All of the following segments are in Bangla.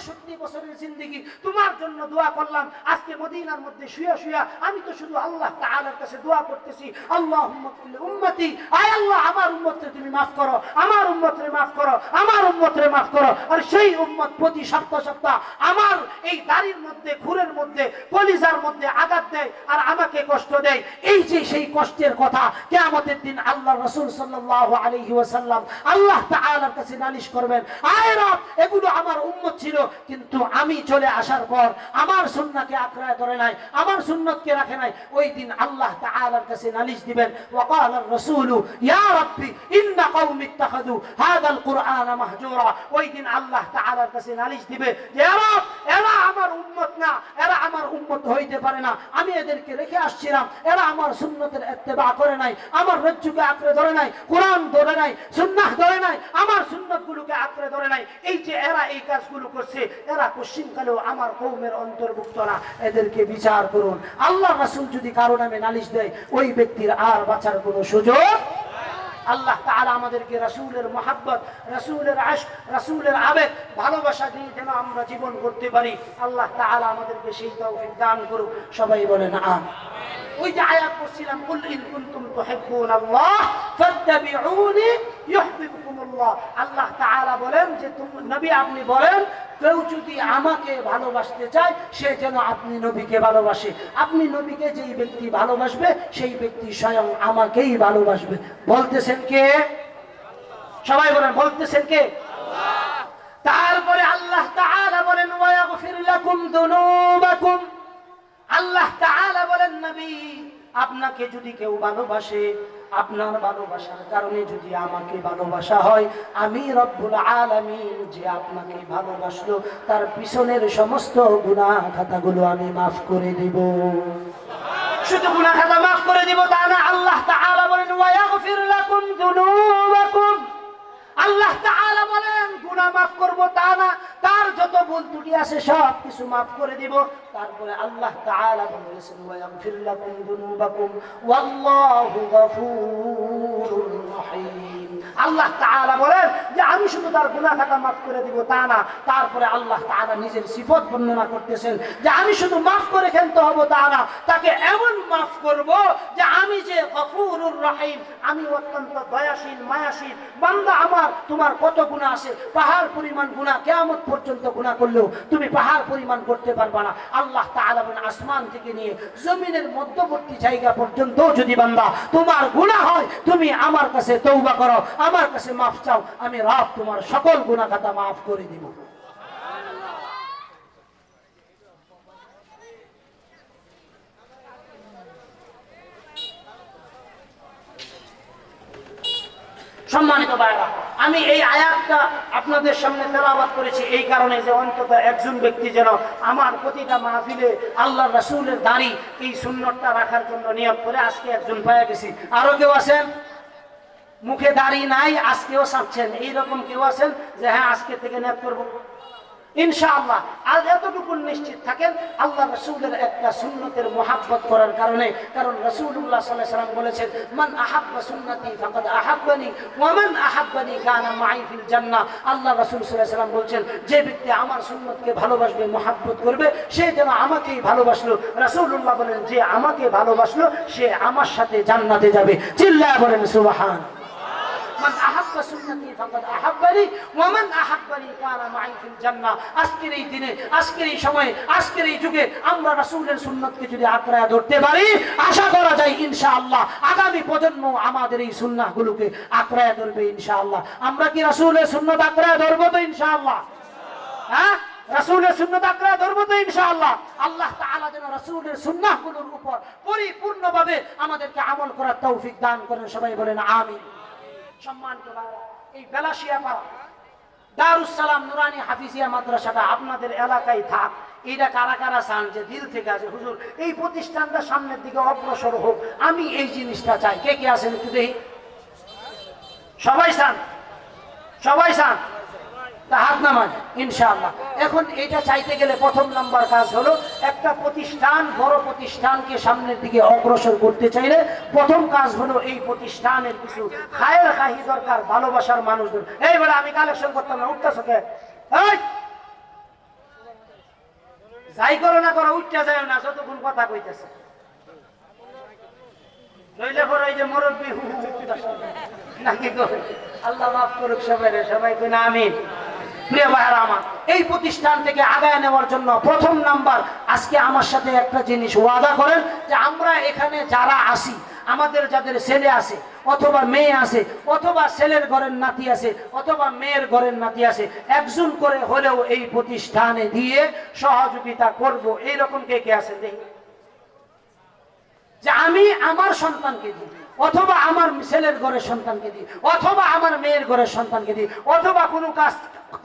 তেষট্টি বছরের জিন্দগি, তোমার জন্য দোয়া করলাম। আজকে মদিনার মধ্যে শুয়া শুয়া আমি তো শুধু আল্লাহ তাআলার কাছে দোয়া করতেছি। আল্লাহ উম্মতি। আয় আল্লাহ, আমার উম্মতরে তুমি মাফ করো, আমার উম্মতরে মাফ করো, আমার উম্মতরে মাফ করো। আর সেই উম্মত প্রতি সপ্তাহ সপ্তাহ আমার এই দাড়ির মধ্যে, খুরের মধ্যে, কলিজার মধ্যে আঘাত দেয় আর আমাকে কষ্ট দেয়। এই যে সেই কষ্টের কথা, কেয়ামতের দিন আল্লাহ রসুল সাল্লাল্লাহু আলাইহি ওয়াসাল্লাম আল্লাহ তাআলার কাছে নালিশ করবেন, আয় রব, এগুলো আমার উম্মত ছিল কিন্তু আমি চলে আসার পর আমার সুন্নাহকে আঁকড়ায় ধরে নাই আমার সুন্নতকে রাখে নাই ওই দিন আল্লাহ তাআলার কাছে নালিশ দিবেন وقال الرسول يا ربي ان قوم اتخذوا هذا القران مهجورا ওই দিন আল্লাহ তাআলার কাছে নালিশ দিবে যে এরা এরা আমার উম্মত না এরা আমার উম্মত হইতে পারে না আমি এদেরকে রেখে আসছিলাম এরা আমার সুন্নতের ইত্তেবা করে নাই আমার রজ্জুকে আঁকড়ে ধরে নাই কোরআন ধরে নাই সুন্নাহ ধরে নাই আমার সুন্নতগুলোকে আঁকড়ে ধরে নাই এই যে এরা এই কাজগুলো করছে এরা পশ্চিমকালেও আমার কৌমের অন্তর্ভুক্ত না। এদেরকে বিচার করুন। আল্লাহ রাসূল যদি কারও নামে নালিশ দেয়, ওই ব্যক্তির আর বাঁচার কোনো সুযোগ আল্লাহ তাআলা আমাদেরকে রাসূলের মহাব্বত, রাসূলের আশক রাসূলের আবেগ, ভালোবাসা দিয়ে যেন আমরা জীবন করতে পারি। আল্লাহ তাআলা আমাদেরকে সেই তৌফিক দান করুক। সবাই বলেন, আমিন। ওই যে আয়াত পড়ছিলাম, কুল ইন কুনতুম তুহিব্বুন আল্লাহ আল্লাহ তাআলা বলেন যে নবী আপনি বলেন, কেউ যদি আমাকে ভালোবাসতে চায়, সে যেন আপনি নবীকে ভালোবাসে। আপনি নবীকে যেই ব্যক্তি ভালোবাসবে, সেই ব্যক্তি স্বয়ং আমাকেই ভালোবাসবে। বলতেছেন কে? সবাই বলেন, বলতেছেন কে? তারপরে আল্লাহ তাআলা বলেন, ওয়াগফির লাকুম দুনুবাকুম। আল্লাহ তাআলা বলেন, নবী, আপনাকে যদি কেউ ভালোবাসে আপনার ভালোবাসার কারণে যদি আমাকে ভালোবাসা হয়, আমি রব্বুল আলামিন যে আপনাকে ভালোবাসলো, তার পিছনের সমস্ত গুনাহ খাতাগুলো আমি মাফ করে দিব। শুধু মাফ করে দিব তা না, আল্লাহ বলেন, ওয়াগফির আল্লাহ বলেন, গুনাহ মাফ করব তা না ভুল ত্রুটি আছে সব কিছু মাফ করে দিব। তারপরে আল্লাহ তাআলা বলেছেন, ওয়াগফির লাকুম দুনুবাকুম, ওয়াল্লাহু গফুরুর রহিম। আল্লাহ তাআলা বলেন যে আমি শুধু তার গুনাহ খাতা মাফ করে দিব, তা না। তারপরে আল্লাহ তাআলা নিজের সিফত বর্ণনা করতেছেন যে আমি শুধু মাফ করে খেলতে হব, তা না। তাকে এমন মাফ করব যে আমি যে গফুরুর রহিম, আমি অত্যন্ত দয়াশীল, মায়াশীল। বান্দা আমার, তোমার কত গুণা আছে? পাহাড় পরিমাণ গুণা কেয়ামত পর্যন্ত গুণা করলেও তুমি পাহাড় পরিমাণ করতে পারবা না। আল্লাহ তাআলা বলেন, আসমান থেকে নিয়ে জমিনের মধ্যবর্তী জায়গা পর্যন্ত যদি বান্দা তোমার গুণা হয়, তুমি আমার কাছে তৌবা করো। আমার কাছে মাফ চাও, আমি রব তোমার সকল গুণা খাতা মাফ করে দিব। সম্মানিত ভাইরা আমি এই আয়াতটা আপনাদের সামনে তেলাবাদ করেছি এই কারণে যে অন্তত একজন ব্যক্তি যেন আমার প্রতিটা মাহফিলে আল্লাহ রাসূলের দাড়ি এই সুন্নতটা রাখার জন্য নিয়োগ করে আজকে একজন পাওয়া গেছি। আরও কেউ আছেন? মুখে দাড়ি নাই, আজকেও চাচ্ছেন এইরকম কেউ আছেন যে হ্যাঁ আজকে থেকে নিয়োগ করব। ইনশাআল্লাহ এতটুকু নিশ্চিত থাকেন, আল্লাহ রসুলের একটা সুন্নতের করার কারণে। কারণ রসুল্লাহ সাল্লাহ সাল্লাম বলেছেন, মান আহাব্বা সুন্নতি ফাকাদ আহাব্বানি ওয়ামান আহাব্বানি আল্লাহ রসুল সাল্লাম বলছেন, যে ব্যক্তি আমার সুন্নতকে ভালোবাসবে, মোহাব্বত করবে, সে যেন আমাকেই ভালোবাসলো। রসুল্লাহ বলেন, যে আমাকে ভালোবাসলো, সে আমার সাথে জান্নাতে যাবে। চিল্লায় বলেন, সুবহান আজকের এই দিনে, আজকের এই সময়ে, আজকের এই যুগে আমরা রাসূলের সুন্নতকে যদি ধরতে পারি, আশা করা যায় ইনশাআল্লাহ আগামী প্রজন্ম আমাদের এই সুন্নাহগুলোকে ধরবে ইনশাআল্লাহ। আমরা কি রাসূলের সুন্নত তো ইনশাআল্লাহ? হ্যাঁ? রাসূলের সুন্নত আঁকড়ায় ধরবো তো ইনশাআল্লাহ। আল্লাহ তাআলা যেন রাসূলের সুন্নাহগুলোর উপর পরিপূর্ণভাবে আমাদেরকে আমল করার তৌফিক দান করেন, সবাই বলেন আমিন। সম্মানিত এই বেলাশিয়া পাড়া দারুসালাম নুরানি হাফিজিয়া মাদ্রাসাটা আপনাদের এলাকায় থাক। এটা কারা কারা চান যে দিল থেকে আছে হুজুর, এই প্রতিষ্ঠানটা সামনের দিকে অগ্রসর হোক, আমি এই জিনিসটা চাই। কে কে আছেন একটু দেখি? সবাই চান? সবাই চান? হাত নামান ইনশাআল্লাহ এখন এটা চাইতে গেলে প্রথম নাম্বার কাজ হলো একটা প্রতিষ্ঠান বড় প্রতিষ্ঠানকে সামনের দিকে অগ্রসর করতে চাইলে প্রথম কাজ হলো এই প্রতিষ্ঠানের কিছু খায়ের খাহি দরকার ভালোবাসার মানুষদের এইবারে আমি কালেকশন করতাম না উঠতেছ কে যাই করো না করো উঠতে যায় না যতক্ষণ কথা কইতেছে নইলে পরে যে মুরব্বী নাকি আল্লাহ মাফ করুক সবাই রে সবাই কই না আমিন এই প্রতিষ্ঠান থেকে আগায় নেওয়ার জন্য প্রথম নাম্বার আজকে আমার সাথে একটা জিনিস ওয়াদা করেন যে আমরা এখানে যারা আসি আমাদের যাদের ছেলে আছে, অথবা মেয়ে আছে, অথবা ছেলের ঘরের নাতি আছে, অথবা মেয়ের ঘরের নাতি আছে, একজন করে হলেও এই প্রতিষ্ঠানে দিয়ে সহযোগিতা করব। এইরকম কে কে আছেন দেখি। যে আমি আমার সন্তানকে দিই, অথবা আমার ছেলের ঘরের সন্তানকে দিই, অথবা আমার মেয়ের ঘরের সন্তানকে দিই, অথবা কোনো কাজ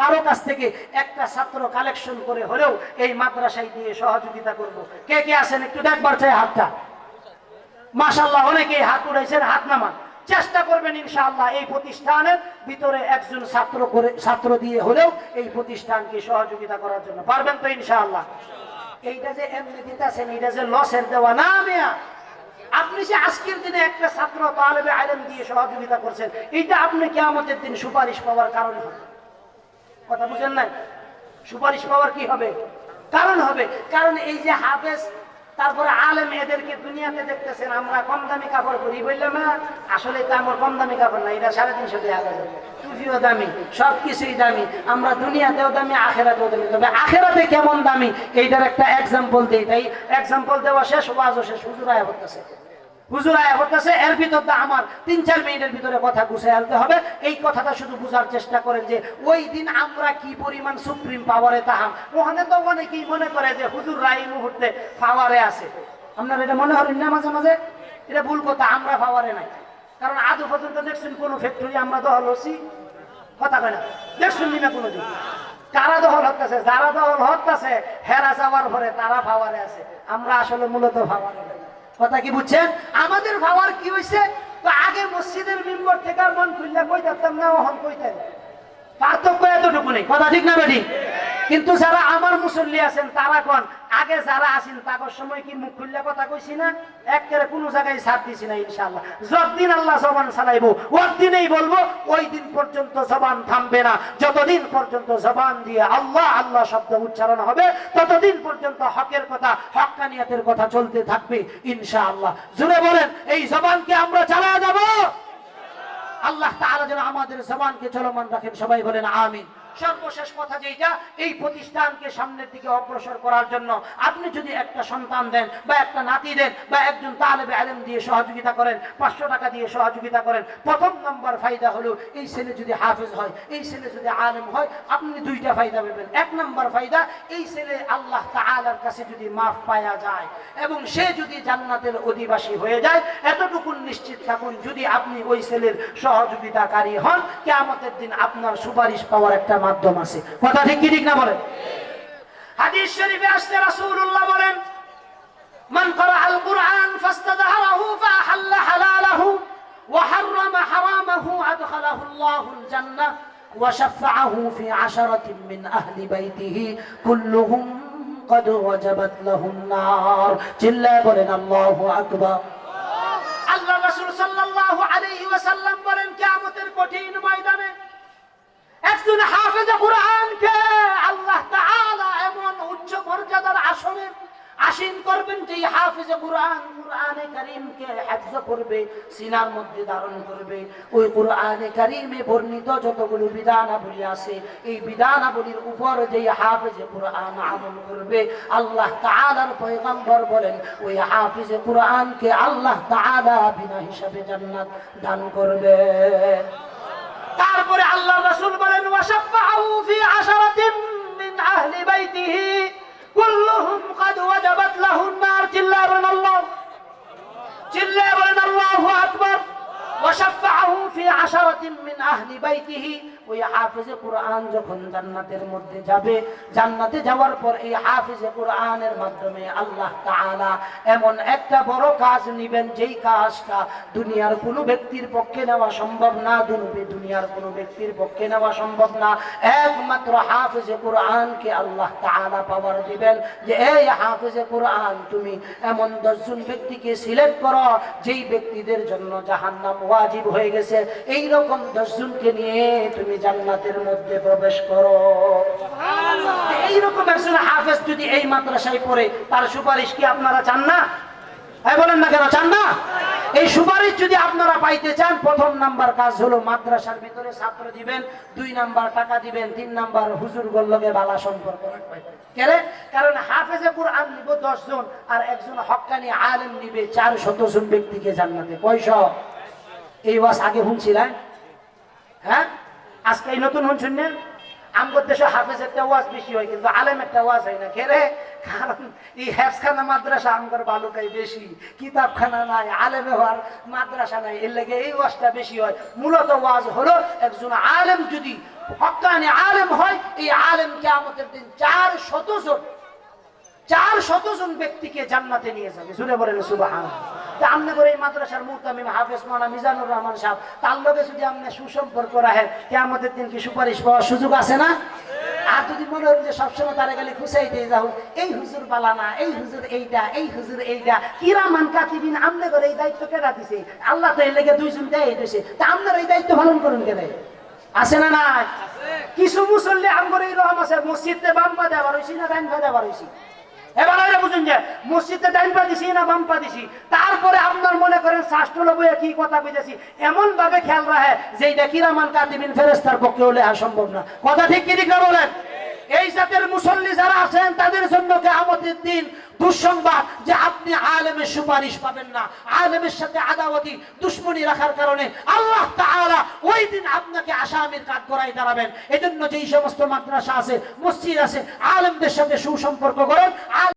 কারও কাছ থেকে একটা ছাত্র কালেকশন করে হলেও এই মাদ্রাসায় দিয়ে সহযোগিতা করব। কে কে আছেন একটু দেখবার চাই হাতটা? মাশাল্লাহ অনেকেই হাত উড়াইছেন হাত নামান। চেষ্টা করবেন ইনশাআল্লাহ এই প্রতিষ্ঠানের ভিতরে একজন ছাত্র করে, ছাত্র দিয়ে হলেও এই প্রতিষ্ঠানকে সহযোগিতা করার জন্য। পারবেন তো ইনশাআল্লাহ? এইটা যে এমনি দিতেছেন, এইটা যে লসের দেওয়া। না, মেয়া। আপনি যে আজকের দিনে একটা ছাত্র তালেবে আলেম দিয়ে সহযোগিতা করছেন, এইটা আপনি কেয়ামতের দিন সুপারিশ পাওয়ার কারণ হবে। কথা বুঝেন নাই? সুপারিশ পাওয়ার কি হবে? কারণ হবে। কারণ এই যে হাফেজ, তারপরে আলেম এদেরকে দুনিয়াতে দেখতেছেন, আমরা কম দামি কাপড় পরি। বললাম না আসলে তো আমার কম দামি কাপড় না, এটা সাড়ে তিনশো টাকা যাবে টুপিও দামি সব কিছুই দামি। আমরা দুনিয়াতেও দামি, আখেরাতেও দামি। তবে আখেরাতে কেমন দামি? এইটার একটা এক্সাম্পল দিই। তাই এক্সাম্পল দেওয়া শেষ, ওয়াজও শেষ। হুজুর আয়া আয়া করতেছে আমার তিন চার মিনিটের ভিতরে কথা হবে। এই কথাটা শুধু চেষ্টা করেন যে, ওই দিন আমরা কি পরিমাণ সুপ্রিম তাহাম? তো মনে মুহূর্তে পাওয়ারে আপনার মাঝে মাঝে? এটা ভুল কথা, আমরা পাওয়ারে নাই। কারণ পর্যন্ত ফ্যাক্টরি আমরা হচ্ছি কথা না। হতেছে যারা হেরা তারা পাওয়ারে আছে। আমরা আসলে মূলত পাওয়ারে নাই। কথা কি বুঝছেন? আমাদের ভাবার কি হয়েছে আগে মসজিদের মেম্বর থেকে মন খুললে কই থাকতাম না ওহন কইতেন পার্থক্য এতটুকু নেই। কথা ঠিক না বেটি কিন্তু যারা আমার মুসল্লি আছেন, তারা কোন? আগে যারা আছেন, তাদের সময় কি মুখ খুললে কথা কইছি না? একেবারে কোনো জায়গায় ছাড় দিছি না, ইনশাআল্লাহ। যতদিন আল্লাহ জবান চালাইবো ওর দিনেই বলব, ওই দিন পর্যন্ত জবান থামবে না। যতদিন পর্যন্ত জবান দিয়ে আল্লাহ আল্লাহ শব্দ উচ্চারণ হবে, ততদিন পর্যন্ত হকের কথা হক্কানিয়াতের কথা চলতে থাকবে, ইনশাআল্লাহ। জুড়ে বলেন, এই জবানকে আমরা চালা যাব? আল্লাহ তাআলা যেন আমাদের জবানকে চলমান রাখেন, সবাই বলেন আমিন। সর্বশেষ কথা যেটা এই প্রতিষ্ঠানকে সামনের দিকে অগ্রসর করার জন্য আপনি যদি একটা সন্তান দেন বা একটা নাতি দেন বা একজন তালেবে আলেম দিয়ে সহযোগিতা করেন, পাঁচশো টাকা দিয়ে সহযোগিতা করেন, প্রথম নম্বর ফায়দা হলো এই ছেলে যদি হাফেজ হয়, এই ছেলে যদি আলেম হয়, আপনি দুইটা ফায়দা পাবেন। এক নম্বর ফায়দা, এই ছেলে আল্লাহ তাআলার কাছে যদি মাফ পাওয়া যায় এবং সে যদি জান্নাতের অধিবাসী হয়ে যায়, এতটুকু নিশ্চিত থাকুন যদি আপনি ওই ছেলের সহযোগিতাকারী হন, কেয়ামতের দিন আপনার সুপারিশ পাওয়ার একটা মাধ্যম আছে কথা ঠিক কি ঠিক না বলেন হাদিস শরীফে আসছে রাসূলুল্লাহ বলেন من قرأ القرآن فاستظهره فأحل حلاله وحرم حرامه أدخله الله الجنة وشفعه في عشرة من أهل بيته كلهم قد وجبت له النار جل بلن الله أكبر হাফেজ কোরআনকে আল্লাহ তাআলা এমন উচ্চ মর্যাদার আসনে আসীন করবেন যে কোরআন, কোরআনে কারীমকে করবে, সিনার মধ্যে ধারণ করবে। ওই কোরআনে কারীমে বর্ণিত যতগুলো বিধানাবলী আছে, এই বিধানাবলীর উপর যে কোরআন আমল করবে, আল্লাহ তাআলার পয়গম্বর বলেন, ওই হাফেজ কোরআনকে আল্লাহ তাআলা বিনা হিসাবে জান্নাত দান করবে। তারপরে আল্লাহ রাসূল বলেন ওয়াশাফাহু ahli baitihi ওই হাফেজে কোরআন যখন জান্নাতের মধ্যে যাবে, জান্নাতে যাওয়ার পর এই হাফেজে কোরআনের মাধ্যমে আল্লাহ তাআলা এমন একটা বড় কাজ নিবেন, যেই কাজটা দুনিয়ার কোনো ব্যক্তির পক্ষে নেওয়া সম্ভব না, দুনবে দুনিয়ার কোনো ব্যক্তির পক্ষে নেওয়া সম্ভব না। একমাত্র হাফেজে কোরআনকে আল্লাহ তাআলা পাওয়ার দিবেন যে, এই হাফেজে কোরআন, তুমি এমন দশজন ব্যক্তিকে সিলেক্ট করো, যেই ব্যক্তিদের জন্য জাহান্নাম ওয়াজিব হয়ে গেছে। এই রকম দশজনকে নিয়ে তুমি জান্নাতের মধ্যে প্রবেশ করো। এই রকম একজন হাফেজ যদি এই মাদ্রাসায় পড়ে তার সুপারিশ কি আপনারা চান না? হ্যাঁ বলেন না কেন চান না? এই সুপারিশ যদি আপনারা পাইতে চান প্রথম নাম্বার কাজ হলো মাদ্রাসার ভিতরে ছাত্র দিবেন দুই নাম্বার টাকা দিবেন তিন নাম্বার হুজুর গোল্লকে বালা সম্পর্ক রাখবেন। কেরে কারণ হাফেজে কুরআন নিব দশ জন আর একজন হক্কানি আলেম নিবে চার শত জন ব্যক্তিকে জান্নাতে। কয়শ? এই ওয়াজ আগে শুনছিলেন? হ্যাঁ? আজকে নতুন শুনছেন না আমগর দেশে হাফেজ একটা ওয়াজ বেশি হয়, কিন্তু আলেম একটা ওয়াজ হয় না। হেফখানা মাদ্রাসা আমগর আলেমে হওয়ার মাদ্রাসা নাই, এর এই বেশি হয়। মূলত হলো, একজন আলেম যদি আলেম হয়, এই দিন চার শত জন, চার শত জন ব্যক্তিকে জান্নাতে নিয়ে যাবে। জুড়ে বলেন সুবাহান তা আমনে করে এই মাদ্রাসার মুহতামিম হাফেজ মানা মিজানুর রহমান সাহেব তার লগে যদি আপনি সুসম্পর্ক রাখেন কে আমাদের দিন কি সুপারিশ পাওয়ার সুযোগ আছে না? আর যদি মনে হয় যে সবসময় তারা গেলে খুশাই দিয়ে যাও এই হুজুর বালানা এই হুজুর এইটা এই হুজুর এইটা কিরামান কাতিবিন আমনে করে এই দায়িত্ব কেনা দিছে আল্লাহ তো এই লেগে দুইজন দেয় দিছে তা আপনারা এই দায়িত্ব পালন করুন কেন আছে না না কিছু মুসল্লি আমগর এই রহম আছে মসজিদে বাম পা দেওয়া রয়েছি না ডাইন পা দেওয়া রয়েছি? এবার আরে বুঝুন যে, মসজিদে ডাইন পা দিছি না বাম পা দিছি? তারপরে আপনার মনে করেন শাস্ত্র বইয়ে কি কথা বুঝেছি এমন ভাবে খেয়াল রাখে যে এটা কিরামান কাতিবিন ফেরেস্তার পক্ষে হলে আর সম্ভব না। কথা ঠিক কি ঠিক না বলেন? এই জাতের মুসল্লি যারা আছেন, তাদের জন্য কেয়ামতের দিন দুঃসংবাদ যে আপনি আলেমের সুপারিশ পাবেন না। আলেমের সাথে আদাওয়াতি দুশ্মনী রাখার কারণে আল্লাহ ওই দিন আপনাকে আসামির কাজ করাই দাঁড়াবেন। এজন্য যেই সমস্ত মাদ্রাসা আছে, মসজিদ আছে, আলেমদের সাথে সুসম্পর্ক করেন